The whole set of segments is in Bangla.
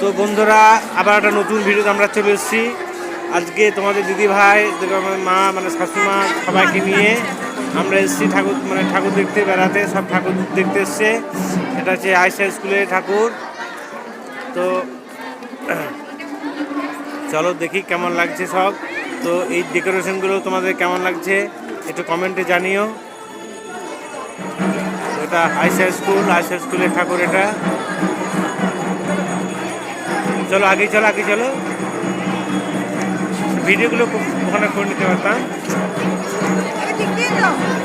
তো বন্ধুরা, আবার একটা নতুন ভিডিওতে আমরা চলে এসেছি। আজকে তোমাদের দিদি ভাই আমার মা মানে শাশুমা সবাইকে নিয়ে আমরা এসেছি ঠাকুর মানে ঠাকুর দেখতে বেড়াতে, সব ঠাকুর দেখতে এসছে। এটা হচ্ছে আইসা স্কুলের ঠাকুর। তো, চলো দেখি কেমন লাগছে সব। তো এই ডেকোরেশনগুলো তোমাদের কেমন লাগছে, একটু কমেন্টে জানিও। এটা আইসা স্কুল আইসা স্কুলের ঠাকুর এটা। চলো আগে চলো আগে চলো। ভিডিওগুলো ওখানে করে নিতে পারতাম।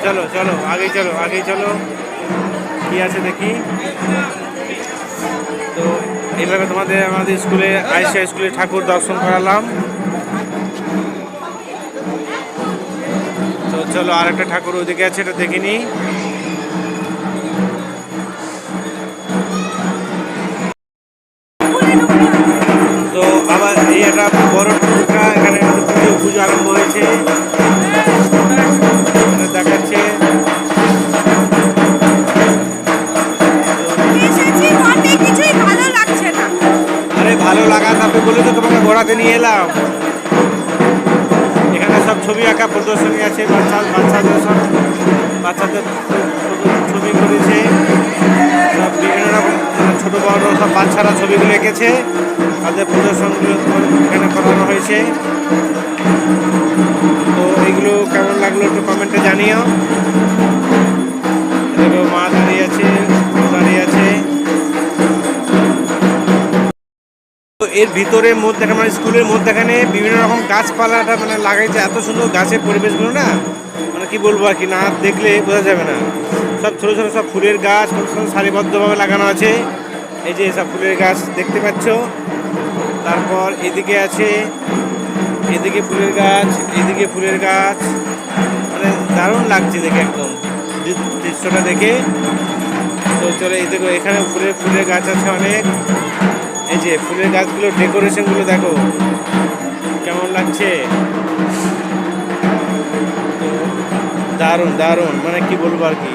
চলো চলো আগে চলো আগে চলো। কি আছে দেখি? তো এইভাবে তোমাদের আমাদের স্কুলে আইসা স্কুলে ঠাকুর দর্শন করালাম। তো চলো, আরেকটা ঠাকুর ওদিকে আছে, এটা দেখিনি। তোমাকে নিয়ে এলাম। এখানে সব ছবি আঁকা প্রদর্শনী আছে, বাচ্চা বাচ্চাদের সব বাচ্চাদের ছবি করেছে। সব বিভিন্ন রকম ছোটো বড় সব বাচ্চারা ছবিগুলো এঁকেছে। তাদের প্রদর্শনগুলো এখানে করানো হয়েছে। তো এইগুলো কেমন লাগল একটু কমেন্টে জানিও। এর ভিতরের মধ্যে মানে স্কুলের মধ্যেখানে বিভিন্ন রকম গাছপালাটা মানে লাগাইছে, এত সুন্দর গাছের পরিবেশগুলো না মানে কি বলব আর কি, না দেখলে বোঝা যাবে না। সব ছোটো ছোটো সব ফুলের গাছ, কত সুন্দর সারিবদ্ধভাবে লাগানো আছে। এই যে সব ফুলের গাছ দেখতে পাচ্ছ। তারপর এদিকে আছে, এদিকে ফুলের গাছ, এদিকে ফুলের গাছ। মানে দারুণ লাগছে দেখে একদম দৃশ্যটা দেখে। তো চলো এই দেখো এখানে ফুলের ফুলের গাছ আছে অনেক। এই যে ফুলের গাছগুলো ডেকোরেশনগুলো দেখো, কেমন লাগছে? দারুণ দারুণ মানে কি বলব আর কি?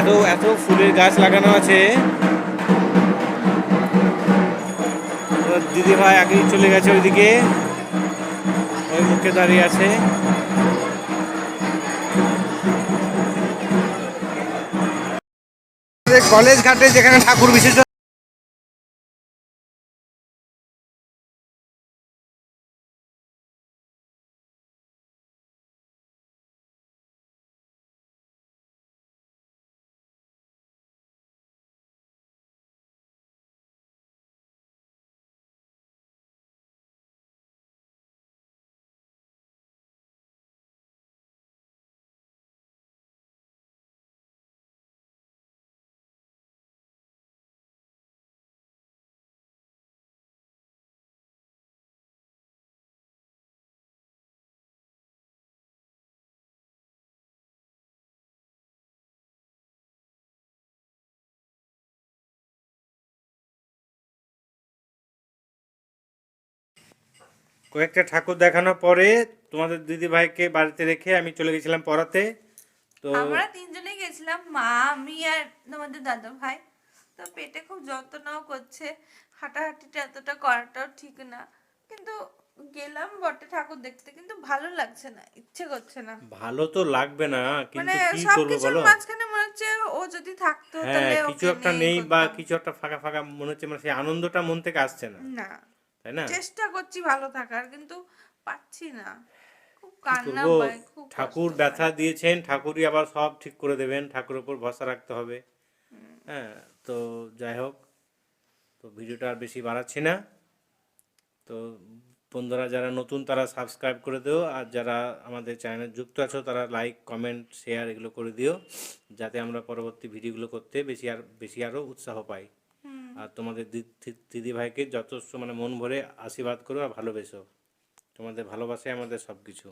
এত এত ফুলের গাছ লাগানো আছে। দিদি ভাই আগেই চলে গেছে ওইদিকে, ওই মুখে দাঁড়িয়ে আছে। কলেজ ঘাটে যেখানে ঠাকুর বিশেষ কয়েকটা ঠাকুর দেখানোর পরে তোমাদের দিদি ভাইকে বাড়িতে রেখে আমি চলে গেছিলাম পড়াতে। তো আমরা তিনজনে গেছিলাম মা আমি আর তোমাদের দাদা ভাই তো পেটে খুব যন্ত্রণাও করছে হাঁটাহাঁটিটা এতটা করাটাও ঠিক না। কিন্তু গেলাম বটে ঠাকুর দেখতে কিন্তু ভালো লাগছে না ইচ্ছে করছে না। ভালো তো লাগবে না মানে কিন্তু কি করব বলো? মাঝখানে মনে হচ্ছে ও যদি থাকতো হ্যাঁ তাহলে কিছু একটা নেই বা কিছু একটা ফাঁকা ফাঁকা মনে হচ্ছে মানে সেই আনন্দটা মন থেকে আসছে না। না। তাই না? চেষ্টা করছি ভালো থাকার কিন্তু পাচ্ছি না। ঠাকুর ব্যথা দিয়েছেন ঠাকুরই আবার সব ঠিক করে দেবেন ঠাকুরের উপর ভরসা রাখতে হবে। হ্যাঁ তো যাই হোক তো ভিডিওটা আর বেশি বাড়াচ্ছি না। তো বন্ধুরা যারা নতুন তারা সাবস্ক্রাইব করে দিও আর যারা আমাদের চ্যানেলে যুক্ত আছো তারা লাইক কমেন্ট শেয়ার এগুলো করে দিও যাতে আমরা পরবর্তী ভিডিওগুলো করতে বেশি আর বেশি আরও উৎসাহ পাই। আর তোমাদের দিদি ভাইকে যথেষ্ট মানে মন ভরে আশীর্বাদ করো আর ভালোবেসো। তোমাদের ভালোবাসাই আমাদের সব কিছু